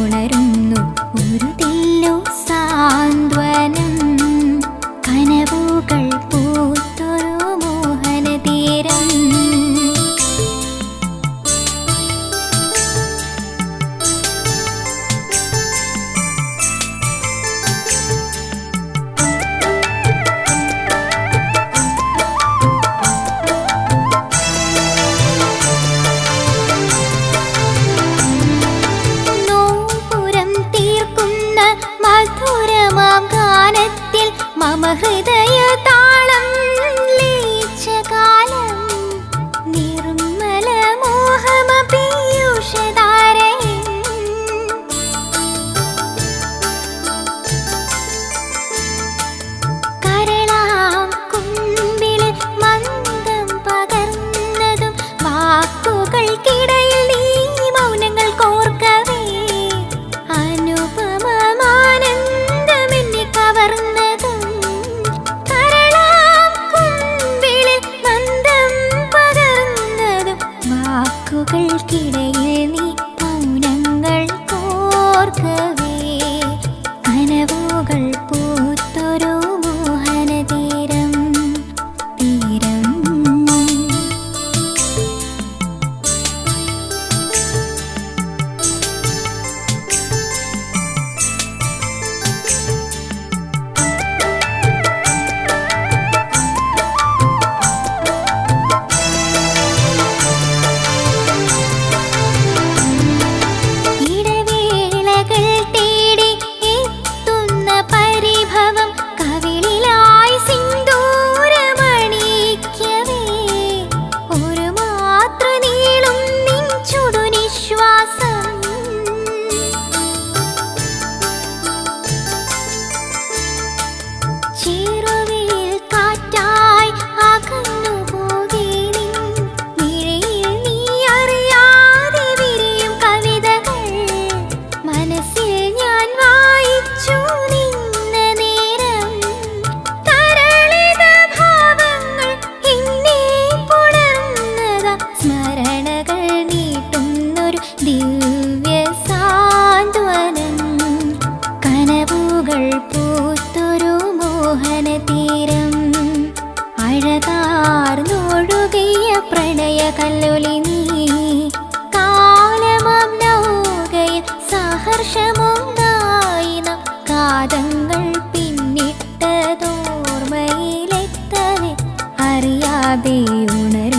ഉണരും பூக்கள் கிடை കല്ലുലി നീ കാലമാം നൗകയിൽ സഹർഷമുണ്ടായി കാതങ്ങൾ പിന്നിട്ടതോർമ്മയിലെത്തവേ. അറിയാതെ ഉണരുന്നു